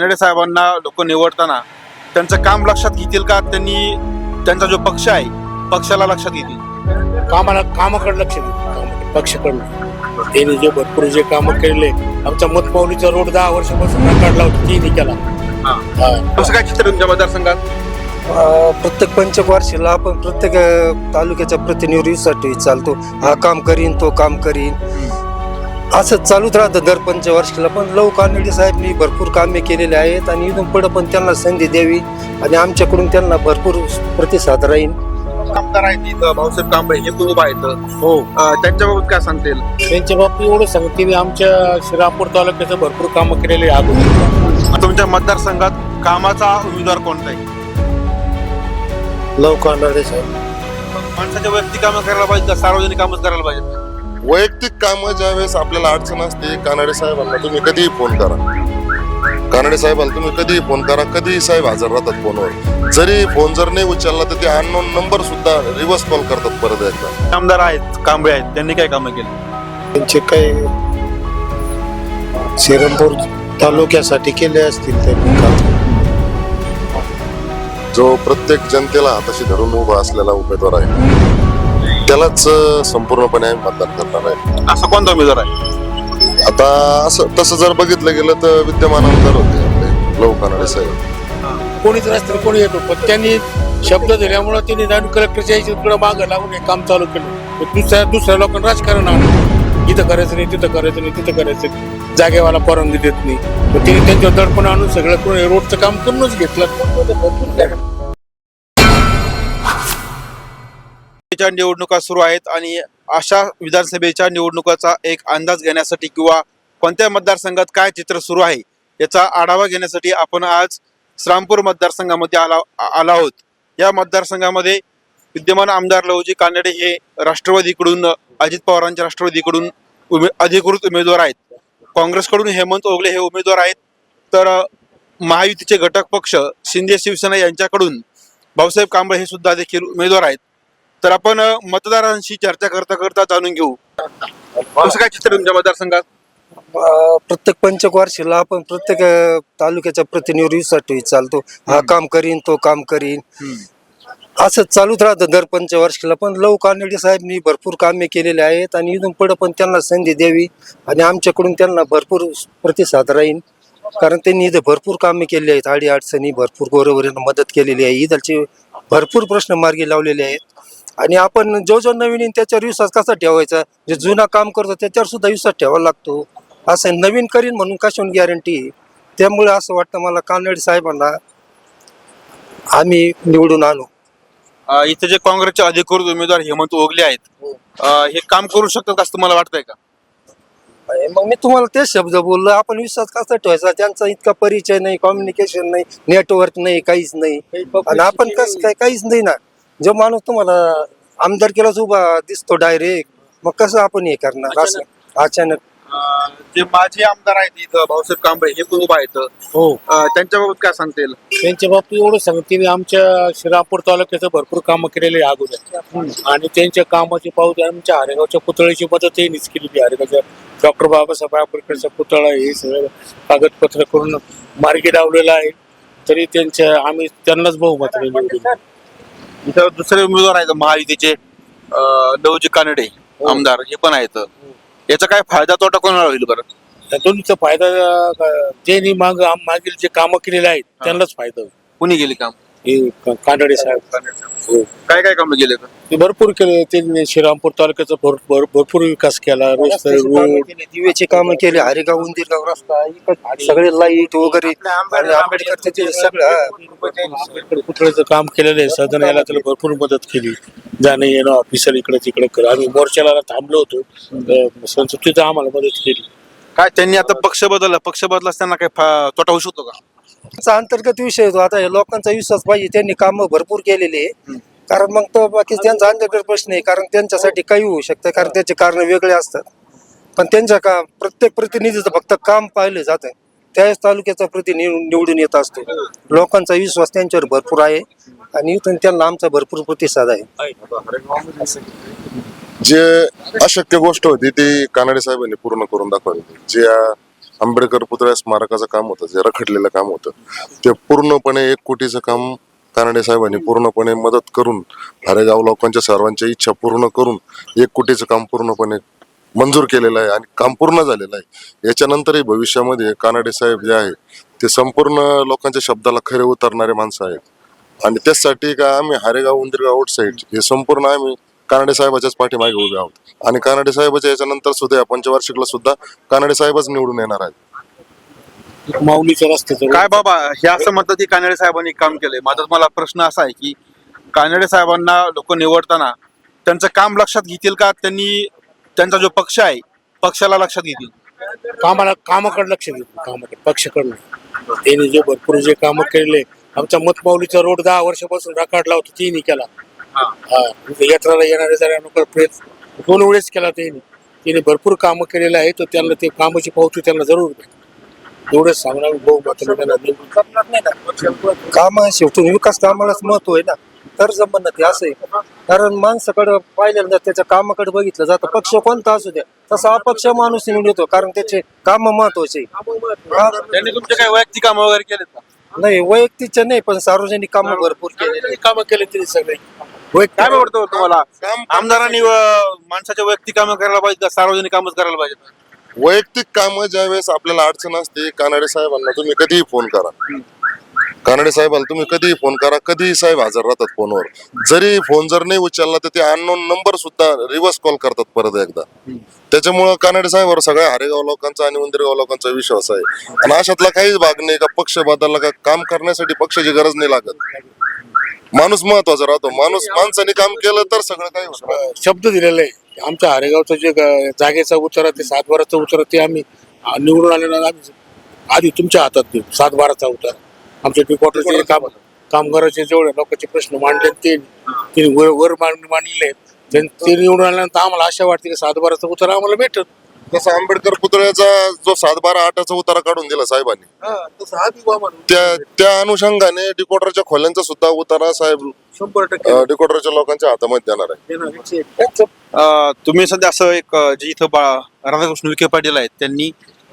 कानडे साहेबांना लोक निवडताना त्यांचं काम लक्षात घेतील का? त्यांनी त्यांचा जो पक्ष आहे पक्षाला लक्षात घेतील. कामाला कामाकडे लक्ष देऊ पक्षाकडनं. त्यांनी जे भरपूर जे कामं केले आमचा मतपावलीचा रोड दहा वर्षापासून काढला होता तीही केला. कसं काय चित्र तुमच्या मतदारसंघात? प्रत्येक पंचवार्षिकला आपण प्रत्येक तालुक्याच्या प्रतिनिधीसाठी चालतो. हा काम करीन तो काम करीन. असं चालूच राहतं दर पंचवार्षिकला पण लव कानडे साहेबनी भरपूर कामे केलेले आहेत आणि इथून पुढे पण त्यांना संधी द्यावी आणि आमच्याकडून त्यांना भरपूर प्रतिसाद राहील. आमदार आहेत इथं भाऊसाहेब कांबळे हे पण उभा आहेत. हो. अं, त्यांच्याबाबत काय सांगतील त्यांच्या बाबतीत एवढं सांगते मी आमच्या श्रीरामपूर तालुक्याचं भरपूर कामं केलेले अगोदर तुमच्या मतदारसंघात कामाचा उमेदवार कोणता आहे? लव कानडे साहेब. माणसाच्या वैयक्तिक कामं करायला पाहिजे का? सार्वजनिक कामच करायला पाहिजे वैयक्तिक कामं ज्यावेळेस आपल्याला अडचण असते कानडे साहेबांना तुम्ही कधीही फोन करा. कानडे साहेबांना तुम्ही कधीही फोन करा कधीही साहेब हजर राहतात फोनवर जरी फोन जर नाही उचलला तर ते अननोन नंबर सुद्धा रिव्हर्स कॉल करतात परत एकदा. आमदार आहेत कांबळे आहेत त्यांनी काय कामं केली? त्यांचे काही श्रीरामपूर तालुक्यासाठी केले असतील त्यांनी काम जो प्रत्येक जनतेला हाताशी धरून उभा असलेला उमेदवार आहे. त्यालाच संपूर्णपणे आम्ही मतदान करणार आहे. असं कोणता उमेदवार आहे? आता असं तसं जर बघितलं गेलं तर विद्यमान आमदार होते आपले लव कानडे साहेब. कोणीच रस्त्याने कोणी येतो पण त्यांनी शब्द दिल्यामुळे त्यांनी जाऊन कलेक्टरच्या इकडे मागं लागून हे काम चालू केलं. पण दुसऱ्या दुसऱ्या लोकांना राजकारण आणलं इथं करायचं नाही तिथं करायचं नाही तिथं करायचं नाही. जागेवाला परवानगी देत नाही. पण त्यांनी त्यांच्यावर दडपण आणून सगळं कोणी रोडचं काम करूनच घेतलं. निवडणुका सुरू आहेत आणि अशा विधानसभेच्या निवडणुकाचा एक अंदाज घेण्यासाठी किंवा कोणत्या मतदारसंघात काय चित्र सुरू आहे याचा आढावा घेण्यासाठी आपण आज श्रामपूर मतदारसंघामध्ये आला आला आहोत. या मतदारसंघामध्ये विद्यमान आमदार लवजी कानडे हे राष्ट्रवादीकडून अजित पवारांच्या राष्ट्रवादीकडून उमे अधिकृत उमेदवार आहेत. काँग्रेसकडून हेमंत ओगले हे उमेदवार आहेत. तर महायुतीचे घटक पक्ष शिंदे शिवसेना यांच्याकडून भाऊसाहेब कांबळे हे सुद्धा देखील उमेदवार आहेत. तर आपण मतदारांशी चर्चा करता करता जाणून घेऊ. कसं काय चित्र तुमच्या मतदारसंघात? प्रत्येक पंचवार्षिकला आपण प्रत्येक अ, तालुक्याच्या प्रतिनिधीसाठी चालतो. हा काम करीन तो काम करीन. असं चालूच राहतं दर पंचवार्षिकला. पण लव कानडे साहेबनी भरपूर कामे केलेले आहेत आणि इथून पुढे पण त्यांना संधी द्यावी आणि आमच्याकडून त्यांना भरपूर प्रतिसाद राहील. कारण त्यांनी इथे भरपूर कामे केली आहेत. अडी अडचणी भरपूर गोरवरींना मदत केलेली आहे. इथलचे भरपूर प्रश्न मार्गी लावलेले आहेत. आणि आपण जो जो नवीन येईन त्याच्यावर विश्वास कसा ठेवायचा? जे जुना काम करतो त्याच्यावर सुद्धा विश्वास ठेवावा लागतो. असं नवीन करीन म्हणून कशावर गॅरंटी त्यामुळे असं वाटतं मला कानडे साहेबांना आम्ही निवडून आणू अ, इथे जे काँग्रेसचे अधिकृत उमेदवार हेमंत ओगले आहेत अ, हे काम करू शकतात का असं तुम्हाला वाटतंय का? अरे मग मी तुम्हाला तेच शब्द बोललो आपण विश्वास कसा ठेवायचा? त्यांचा इतका परिचय नाही कम्युनिकेशन नाही नेटवर्क नाही काहीच नाही. आणि आपण कसं काय काहीच नाही ना. जो माणूस तुम्हाला आमदार केलाच उभा दिसतो डायरेक्ट मग कसं आपण हे करणार? असं. अचानक. अ, जे माजी आमदार आहेत इथं भाऊसाहेब कांबळे हे पण उभा आहेत. हो. अ, त्यांच्याबाबत काय सांगतील त्यांच्या बाबतीत एवढं सांगते मी आमच्या श्रीरामपूर तालुक्याचं भरपूर कामं केलेले अगोदर. आणि त्यांच्या कामाची पावती आमच्या हरेगावच्या पुतळ्याची मदतही नीच केलेली हरेगावच्या डॉक्टर बाबासाहेब आंबेडकरचा पुतळा हे सगळं कागदपत्र करून मार्गी लावलेला आहे. तरी त्यांच्या आम्ही त्यांनाच बहुमत निवडून. इथं दुसरे उमेदवार आहेत महायुतीचे अ, लवजी कानडे आमदार हे पण आहेत. याचा काय फायदा तोटा कोणाला होईल बरं? दोन्हीचा फायदा अं, ज्यांनी माग मागील जे कामं केलेले आहेत त्यांनाच फायदा होईल. कुणी गेले काम? हे का- कानडे साहेब. हो. काय काय कामं केले ते भरपूर केले. त्यांनी श्रीरामपूर तालुक्याचा भर- भर- भरपूर विकास केला. रस्ते रस्त्याची कामं रोड. केली, दिवेची कामं केली हरेगाव उंदीरगाव रस्ता इकडं सगळे लाइट वगैरे. आणि आंबेडकरचे ते सगळं हा. इकडे पुतळ्याचं काम केलेलं आहे. सदन याला त्याला भरपूर मदत केली. जाणं येणं ऑफिसर इकडे तिकडे कर. आम्ही मोर्चाला थांबलो होतो. तर संसदेचं आम्हाला मदत केली. काय त्यांनी आता पक्ष बदलला? पक्ष बदलास त्यांना काय फा- तोटा होऊ शकतो का? त्याचा अंतर्गत विषय होतो. आता हे लोकांचा विश्वास पाहिजे त्यांनी कामं भरपूर केलेली आहे. कारण मग तो बाकी त्यांचा अंतर्गत प्रश्न आहे. कारण त्यांच्यासाठी काही होऊ शकतं कारण त्याचे कारण वेगळे असतात. पण त्यांच्या का प्रत्येक प्रतिनिधीचं फक्त काम पाहिलं जातं. त्याच तालुक्याचा प्रतिनिधी निवडून येत असतो. लोकांचा विश्वास त्यांच्यावर भरपूर आहे. आणि इथून त्यांना आमचा भरपूर प्रतिसाद आहे. जे अशक्य गोष्ट होती ती कानडे साहेबांनी पूर्ण करून दाखवली. ज्या आंबेडकर पुतळ्या स्मारकाचं काम होतं जे रखडलेलं काम होतं. ते पूर्णपणे एक कोटीचं काम कानडे साहेबांनी पूर्णपणे मदत करून हरेगाव लोकांच्या सर्वांच्या इच्छा पूर्ण करून एक कोटीचं काम पूर्णपणे मंजूर केलेलं आहे आणि काम पूर्ण झालेलं आहे. याच्यानंतरही भविष्यामध्ये कानडे साहेब जे आहे ते संपूर्ण लोकांच्या शब्दाला खरे उतरणारे माणसं आहेत. आणि त्याचसाठी का आम्ही हरेगाव उंदरगाव आउटसाईड हे संपूर्ण आम्ही कानडे साहेबाच्याच पाठीमागे उभे आहोत. आणि कानडे साहेबाच्या याच्यानंतर सुद्धा या पंचवार्षिकला सुद्धा कानडे साहेबच निवडून येणार आहेत. माऊलीच्या रस्त्याचं काय बाबा हे असं म्हणतात की कानडे साहेबांनी काम केलंय. माझा तुम्हाला प्रश्न असा आहे की कानडे साहेबांना लोक निवडताना त्यांचं काम लक्षात घेतील का? त्यांनी त्यांचा जो पक्ष आहे पक्षाला लक्षात घेतील. कामाला कामाकडे लक्ष देतो कामाकडे पक्षाकडे नाही. त्यांनी जे भरपूर जे कामं केले आमचा मतमाऊलीचा रोड दहा वर्षापासून रखाडला होता तिने केला. यात्राला येणारे जाणारे प्रयत्न दोन वेळेस केला त्यांनी. तिने भरपूर कामं केलेले आहेत तर त्यांना ते कामाची पावती त्यांना जरूर एवढंच सांगणार भाऊ मात्र त्यांना नाही काम शेवटून विकास कामालाच महत्त्व आहे ना? तर जमन ते असं आहे. कारण माणसाकडे पाहिलं त्याच्या कामाकडे बघितलं जातं. पक्ष कोणता असू द्या तसा अपक्ष माणूस निवडून येतो कारण त्याचे काम महत्त्वाचे त्यांनी तुमचे काही वैयक्तिक काम वगैरे केलेत का? नाही वैयक्तिकचे नाही पण सार्वजनिक काम भरपूर केलेले कामं केले तिने सगळे. काय आवडतं तुम्हाला? आमदारांनी माणसाच्या वैयक्तिक कामं करायला पाहिजे का? सार्वजनिक कामच करायला पाहिजे वैयक्तिक काम ज्यावेळेस आपल्याला अडचण असते कानडे साहेबांना तुम्ही कधीही फोन करा. कानडे साहेबांना तुम्ही कधीही फोन करा. कधीही साहेब हजर राहतात फोनवर. जरी फोन जर नाही उचलला तर ते अननोन नंबर सुद्धा रिव्हर्स कॉल करतात परत एकदा. त्याच्यामुळं कानडे साहेबांवर सगळ्या हरेगाव लोकांचा आणि उंदरगाव लोकांचा विश्वास आहे. आणि अशातला काहीच भाग नाही का? पक्ष बदलला का? काम करण्यासाठी पक्षाची गरज नाही लागत. माणूस महत्त्वाचा राहतो. माणूस माणसाने काम केलं तर सगळं काही होतं. शब्द दिलेला आहे आमच्या हरेगावचं जे ग- जागेचा उतारा ते सात बाराचा उतारा ते आम्ही निवडून आलेला आम्ही. आधी तुमच्या हातात देऊ. सात बाराचा उतारा. आमच्या डिकॉटरचे काम कामगाराचे जेवढे लोकांचे प्रश्न मांडले ते ते वर वर मांड- मांडलेले आहेत. ते ते निवडून आल्यानंतर आम्हाला आशा वाटते की सात बाराचा उतारा आम्हाला भेटत जसं आंबेडकर पुतळ्याचा जो सात बारा आठाचा उतारा काढून दिला साहेबांनी त्या त्या अनुषंगाने डिकोडरच्या खोल्यांचा सुद्धा उतारा साहेब शंभर टक्के. डिकोडरच्या लोकांच्या हातामध्ये देणार आहे. अं, तुम्ही सध्या असं एक अं, जे इथं बा राधाकृष्ण विखे पाटील आहेत त्यांनी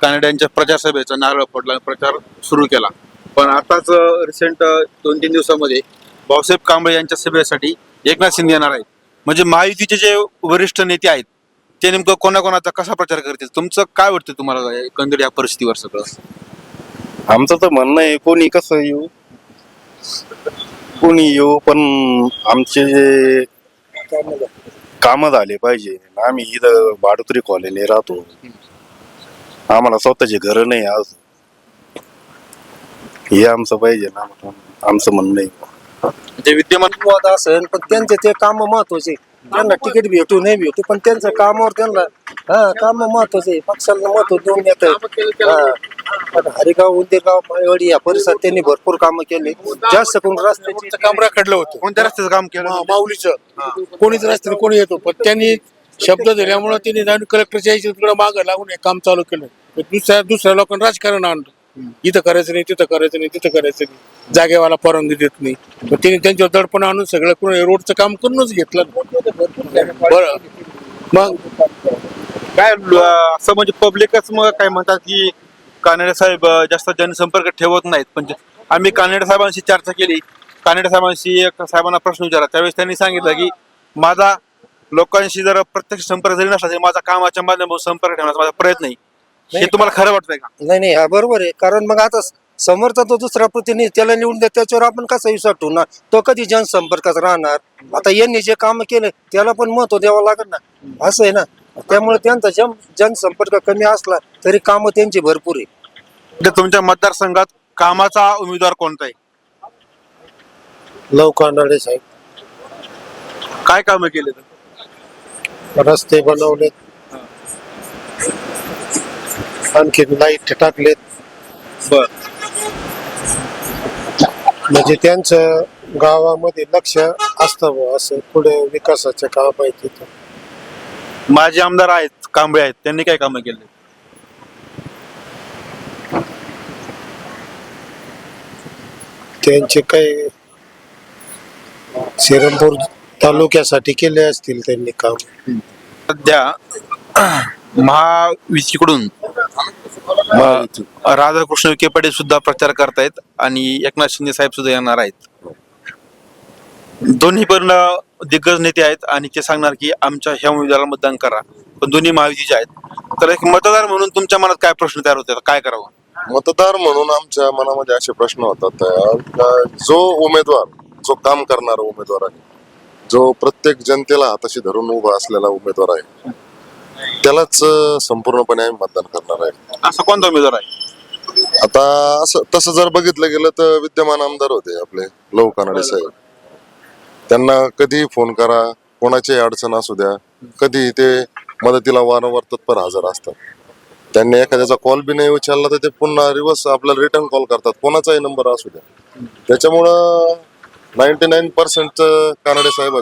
कानड्यांच्या प्रचार सभेचा नारळ पडला आणि प्रचार सुरू केला. पण आताच रिसेंट दोन तीन दिवसामध्ये भाऊसाहेब कांबळे यांच्या सभेसाठी एकनाथ शिंदे येणार आहेत. म्हणजे महायुतीचे जे वरिष्ठ नेते आहेत ते नेमकं कोणाकोणाचा कसा प्रचार करतील? तुमचं काय वाटतं तुम्हाला एकंदरीत या परिस्थितीवर सगळं? आमचं तर म्हणणं आहे कोणी कसं येऊ? कोणी येऊ पण आमचे जे काम झाले पाहिजे. आम्ही इथं भाडुत्री कॉलनी राहतो. आम्हाला स्वतःचे घर नाही आज. हे आमचं पाहिजे ना आमचं म्हणणं आहे. जे विद्यमान वाद असेल पण त्यांचे ते काम महत्त्वाचे. त्यांना तिकीट भेटू नाही भेटू पण त्यांच्या कामावर त्यांना हा काम महत्त्वाचे पक्षाला महत्त्व देऊन येत. हरिगाव उंदेगाव माळेवाडी या परिसरात त्यांनी भरपूर कामं केले. जास्त करून रस्त्याची काम राखडलं होतं? कोणत्या रस्त्याचं काम केलं माऊलीचं. कोणीच रस्त्याने कोणी येतो पण त्यांनी शब्द दिल्यामुळे त्यांनी जाऊन कलेक्टरच्या तिकडे मागं लागून हे काम चालू केलं. दुसऱ्या दुसऱ्या लोकांना राजकारण आणलं. इथं करायचं नाही तिथं करायचं नाही तिथं करायचं नाही. जागेवाला परवानगी देत नाही. मग त्यांनी त्यांच्यावर दडपण आणून सगळं करून रोडचं काम करूनच घेतलं. बरं. मग? काय असं म्हणजे पब्लिकच मग काय म्हणतात की कानडे साहेब जास्त जनसंपर्क ठेवत नाहीत. पण आम्ही कानडे साहेबांशी चर्चा केली. कानडे साहेबांशी साहेबांना प्रश्न विचारला. त्यावेळेस त्यांनी सांगितलं की माझा लोकांशी जर प्रत्यक्ष संपर्क जरी नसला तरी माझा कामाच्या माध्यमातून संपर्क ठेवण्याचा माझा प्रयत्न आहे. हे तुम्हाला खरं वाटतंय का? नाही नाही हा बरोबर आहे. कारण मग आता समोरचा तो दुसरा प्रतिनिधी त्याला निवडून द्या त्याच्यावर आपण कसा विश्वास ठेवणार तो कधी जनसंपर्कात राहणार? आता यांनी जे काम केले त्याला पण महत्त्व द्यावं लागेल ना? असं आहे ना? त्यामुळे त्यांचा जन जनसंपर्क कमी असला तरी कामं त्यांची भरपूर आहे. म्हणजे तुमच्या मतदारसंघात कामाचा उमेदवार कोणता आहे? लवकांडे साहेब. काय कामं केले रस्ते बनवलेत आणखी लाइट टाकलेत. बर. म्हणजे त्यांचं गावामध्ये लक्ष असतं असं पुढे विकासाचे काम आहे तिथं. माझे आमदार आहेत कांबळे आहेत. त्यांनी काय कामं केले? त्यांचे काही श्रीरामपूर तालुक्यासाठी केले असतील त्यांनी काम. सध्या महाविशीकडून राधाकृष्ण विखे पाटील सुद्धा प्रचार करतायत आणि एकनाथ शिंदे साहेब सुद्धा येणार आहेत. दोन्ही पण दिग्गज नेते आहेत आणि ते सांगणार की आमच्या ह्या उमेदवाराला मतदान करा. पण दोन्ही महायुतीचे आहेत. तर एक मतदार म्हणून तुमच्या मनात काय प्रश्न तयार होते काय करावं? मतदार म्हणून आमच्या मनामध्ये असे प्रश्न होतात जो उमेदवार जो काम करणारा उमेदवार आहे जो प्रत्येक जनतेला हाताशी धरून उभा असलेला उमेदवार आहे त्यालाच संपूर्णपणे आम्ही मतदान करणार आहे. असा कोणता उमेदवार आहे? आता असं तसं जर बघितलं गेलं तर विद्यमान आमदार होते आपले लव कानडे साहेब. त्यांना कधी फोन करा कोणाची अडचण असू द्या. कधी ते मदतीला वारंवार तत्पर हजर असतात. त्यांनी एखाद्याचा कॉल बी नाही उचलला तर ते पुन्हा रिव्हर्स आपल्याला रिटर्न कॉल करतात. कोणाचाही नंबर असू द्या. त्याच्यामुळं नाईन्टी नाईन पर्सेंट कानडे साहेब